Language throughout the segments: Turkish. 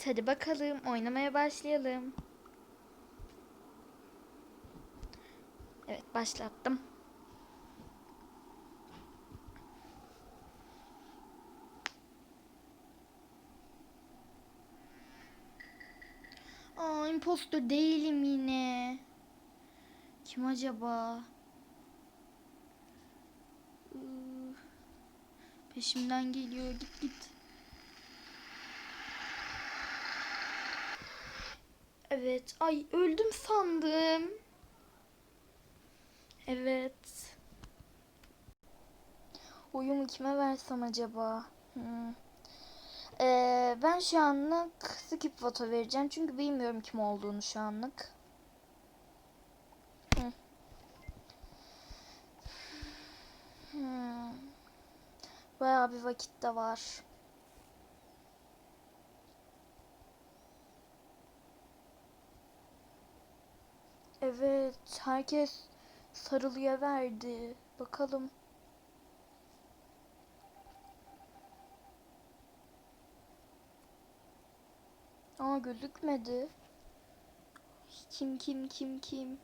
Evet hadi bakalım oynamaya başlayalım. Evet başlattım. Aa impostor değilim yine. Kim acaba? Peşimden geliyor git git. Evet. Ay öldüm sandım. Evet. Oyumu kime versem acaba? Hmm. Ee, ben şu anlık skip foto vereceğim. Çünkü bilmiyorum kim olduğunu şu anlık. Hı. Hmm. Bayağı bir vakit de var. Evet, herkes sarılıya verdi. Bakalım. Aa gözükmedi. Kim kim kim kim?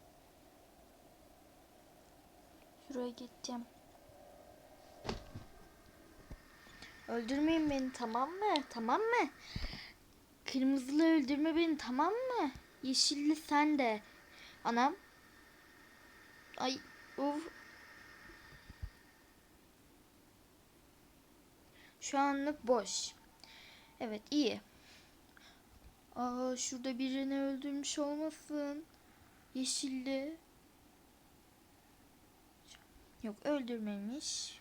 Şuraya gideceğim. Öldürmeyin beni tamam mı? Tamam mı? Kırmızılı öldürme beni tamam mı? Yeşilli sen de. Anam. Ay uf. Şu anlık boş. Evet iyi. Aa şurada birini öldürmüş olmasın. Yeşilli. Yok öldürmemiş.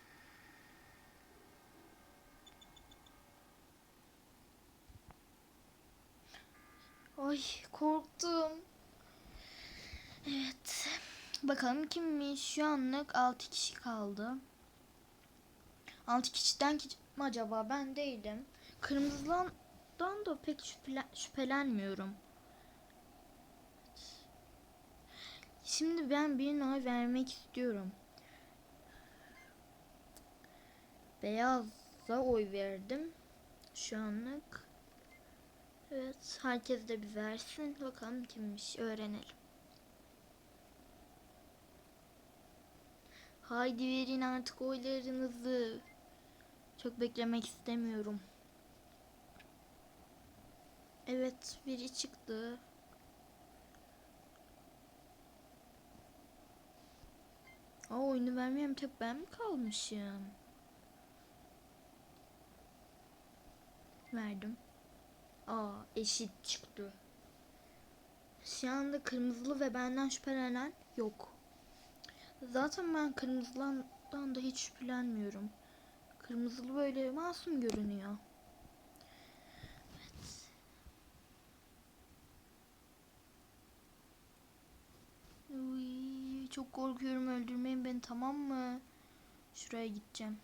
Ay korktum. Bakalım kimmiş? Şu anlık 6 kişi kaldı. 6 kişiden kim acaba? Ben değilim. Kırmızıdan da pek şüphelen, şüphelenmiyorum. Şimdi ben birine oy vermek istiyorum. Beyaza oy verdim. Şu anlık. Evet, herkes de bir versin. Bakalım kimmiş, öğrenelim. Haydi verin artık oylarınızı. Çok beklemek istemiyorum. Evet, biri çıktı. Aa, oyunu vermeyeyim tek ben mi kalmışım? Verdim. Aa, eşit çıktı. Şu anda kırmızılı ve benden şüphelenen yok. Zaten ben kırmızıdan da hiç şüphelenmiyorum. Kırmızılı böyle masum görünüyor. Evet. Uy, çok korkuyorum öldürmeyin beni tamam mı? Şuraya gideceğim.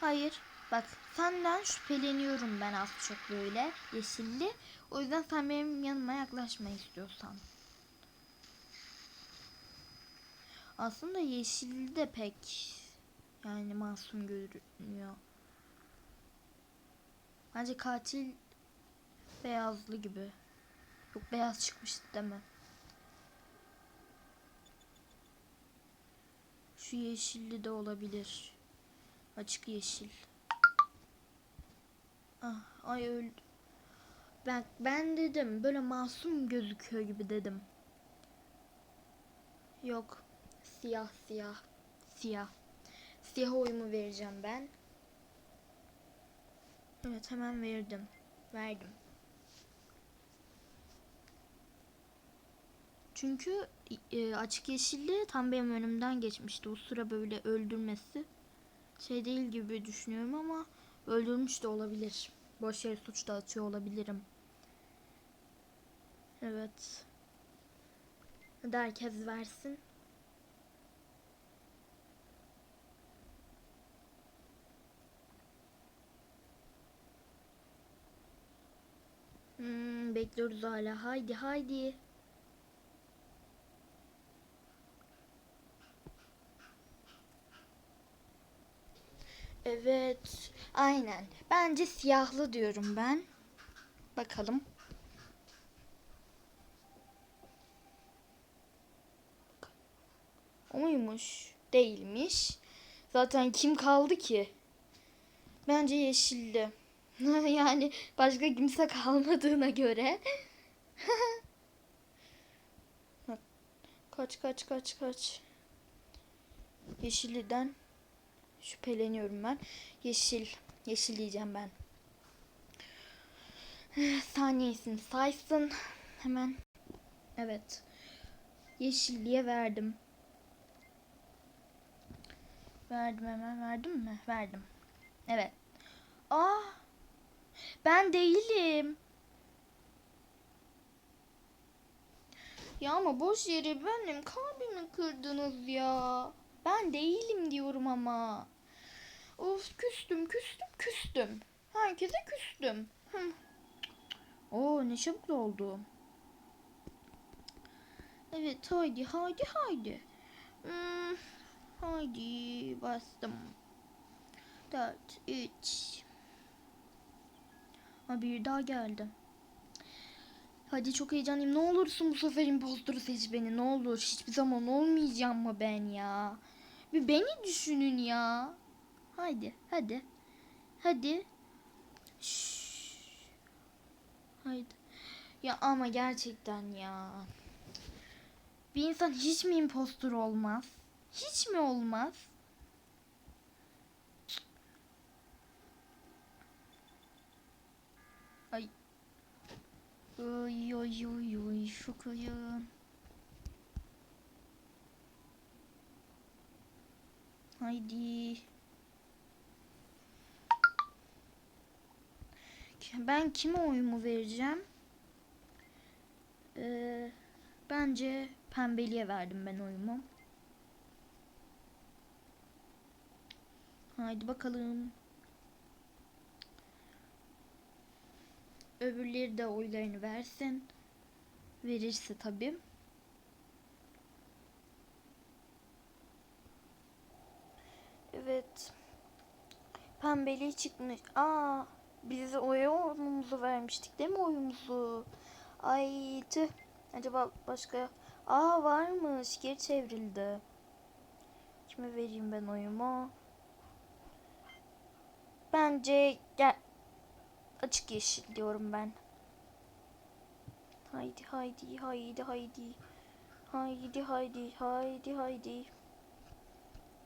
Hayır. Bak senden şüpheleniyorum ben az çok böyle yeşilli. O yüzden sen benim yanıma yaklaşma istiyorsan. Aslında yeşilli de pek yani masum görünüyor. Bence katil beyazlı gibi. Yok beyaz çıkmıştı deme. Şu yeşilli de olabilir. Açık yeşil. Ah, ay öldü. Ben ben dedim böyle masum gözüküyor gibi dedim. Yok. Siyah siyah. Siyah. Siyah oyumu vereceğim ben. Evet hemen verdim. Verdim. Çünkü e, açık yeşilli tam benim önümden geçmişti. O sıra böyle öldürmesi şey değil gibi düşünüyorum ama öldürmüş de olabilir. Boş yere suç da atıyor olabilirim. Evet. Hadi herkes versin. Hmm, bekliyoruz hala. Haydi haydi. Evet. Aynen. Bence siyahlı diyorum ben. Bakalım. O muymuş? Değilmiş. Zaten kim kaldı ki? Bence yeşilli. yani başka kimse kalmadığına göre. kaç kaç kaç kaç. Yeşilliden şüpheleniyorum ben. Yeşil. Yeşil diyeceğim ben. Saniyesini saysın. Hemen. Evet. Yeşilliğe verdim. Verdim hemen. Verdim mi? Verdim. Evet. Aa! Ben değilim. Ya ama boş yere benim kalbimi kırdınız ya. Ben değilim diyorum ama. Of küstüm küstüm küstüm. Herkese küstüm. Hı. Oo ne çabuk oldu. Evet haydi haydi haydi. Hmm, haydi bastım. 4, 3. Ha bir daha geldi. Hadi çok heyecanlıyım. Ne olursun bu sefer impostoru seç beni. Ne olur. Hiçbir zaman olmayacağım mı ben ya? Bir beni düşünün ya. Haydi, hadi. Hadi. Şşş. Haydi. Ya ama gerçekten ya. Bir insan hiç mi impostor olmaz? Hiç mi olmaz? Ay. Oy oy oy oy şu kıyın. Haydi. Ben kime oyumu vereceğim? Ee, bence pembeliye verdim ben oyumu. Haydi bakalım. Öbürleri de oylarını versin. Verirse tabii. Evet. Pembeli çıkmış. Aa, biz oya oyunumuzu vermiştik değil mi oyumuzu? Ay tüh. Acaba başka... Aa varmış. Geri çevrildi. Kime vereyim ben oyumu? Bence gel açık yeşil diyorum ben. Haydi haydi haydi haydi. Haydi haydi haydi haydi.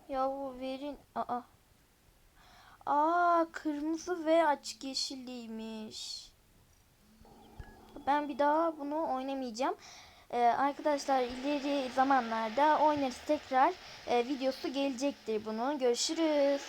Yahu verin. Aa. Aa kırmızı ve açık yeşilliymiş. Ben bir daha bunu oynamayacağım. Ee, arkadaşlar ileri zamanlarda oynarız tekrar. Ee, videosu gelecektir bunun. Görüşürüz.